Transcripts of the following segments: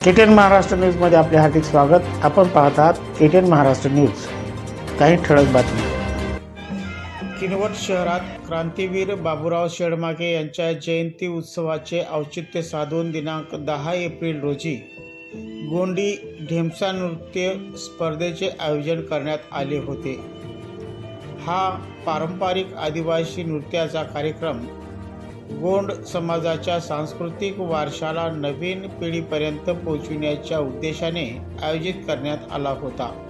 KTN Maharashtra न्यूजमध्ये आपले हार्दिक स्वागत. आपण पाहत आहात केटीएन महाराष्ट्र न्यूज. काही ठळक बातमी किनवट शहरात क्रांतीवीर बाबूराव शेडमागे यांच्या जयंती उत्सवाचे औचित्य साधून दिनांक दहा एप्रिल रोजी गोंडी ढेमसा नृत्य स्पर्धेचे आयोजन करण्यात आले होते. हा पारंपरिक आदिवासी नृत्याचा कार्यक्रम गोंड समाजाच्या सांस्कृतिक वारशाला नवीन पिढीपर्यंत पोहोचविण्याच्या उद्देशाने आयोजित करण्यात आला होता.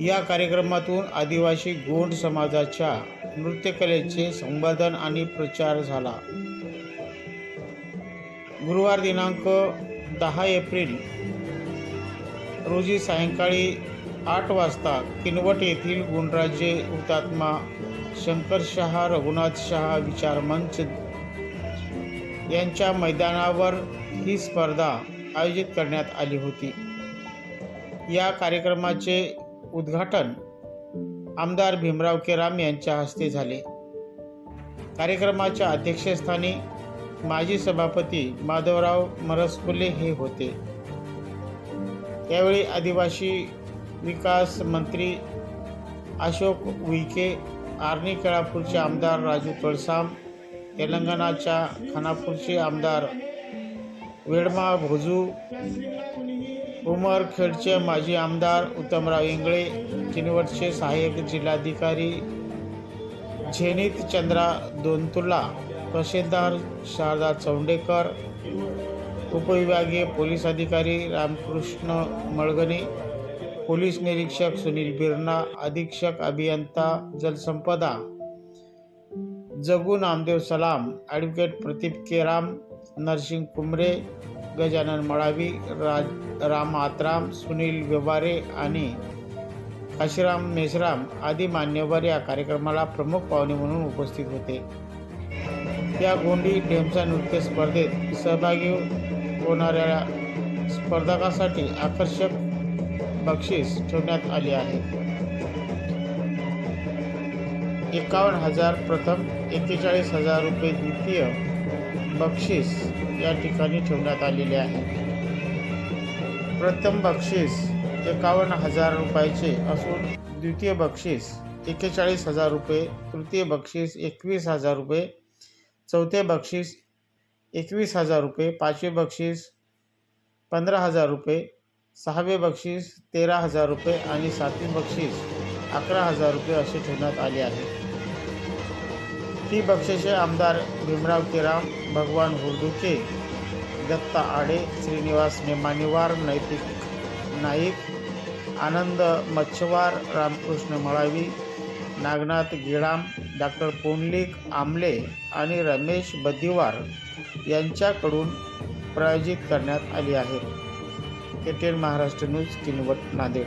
या कार्यक्रमातून आदिवासी गोंड समाजाच्या नृत्यकलेचे संवर्धन आणि प्रचार झाला. गुरुवार दिनांक दहा एप्रिल रोजी सायंकाळी आठ वाजता किनवट येथील गुणराजे हुतात्मा शंकर शहा रघुनाथ शहा विचार मंच यांच्या मैदानावर ही स्पर्धा आयोजित करण्यात आली होती. या कार्यक्रमाचे उद्घाटन आमदार भीमराव केराम यांच्या हस्ते झाले. कार्यक्रमाच्या अध्यक्षस्थानी माजी सभापती माधवराव मरसफुले हे होते. यावेळी आदिवासी विकास मंत्री अशोक उईके आर्णी केळापूरचे आमदार राजू कळसाम तेलंगणाच्या खानापूरचे आमदार वेडमा भोजू उमरखेडचे माजी आमदार उत्तमराव इंगळे किनवटचे सहाय्यक जिल्हाधिकारी झेनित चंद्रा दोनतुला तहसीलदार शारदा चौंडेकर उपविभागीय पोलीस अधिकारी रामकृष्ण मळगणे पोलीस निरीक्षक सुनील बिर्ना अधीक्षक अभियंता जलसंपदा जगू नामदेव सलाम ॲडव्होकेट प्रदीप केराम नरसिंग कुमरे गजानन मळावी राज राम आतराम सुनील व्यवहारे आणि काशीराम मेश्राम आदी मान्यवर या कार्यक्रमाला प्रमुख पाहुणे म्हणून उपस्थित होते. या गोंडी ढेमसा नृत्य स्पर्धेत सहभागी होणाऱ्या स्पर्धकासाठी आकर्षक बक्षीस ठेवण्यात आले आहे. एकावन्न हजार प्रथम एक्केचाळीस हजार रुपये द्वितीय बक्षीस या ठिकाणी ठेवण्यात आलेले आहे. प्रथम बक्षीस एकावन्न हजार रुपयाचे असून द्वितीय बक्षीस एक्केचाळीस हजार रुपये तृतीय बक्षीस एकवीस हजार रुपये चौथे बक्षीस एकवीस हजार रुपये पाचवे बक्षीस पंधरा हजार रुपये सहावे बक्षीस तेरा हजार रुपये आणि सातवे बक्षीस अकरा हजार रुपये असे ठेवण्यात आले आहे. ती बक्षिसे आमदार भीमराव तेराम भगवान हुर्दुके दत्ता आडे श्रीनिवास नेमानिवार नैतिक नाईक आनंद मच्छवार रामकृष्ण मळावी नागनाथ गिडाम डॉक्टर पुंडलिक आमले आणि रमेश बद्दीवार यांच्याकडून प्रायोजित करण्यात आली आहे. KTN Maharashtra news Kinwat Nanded.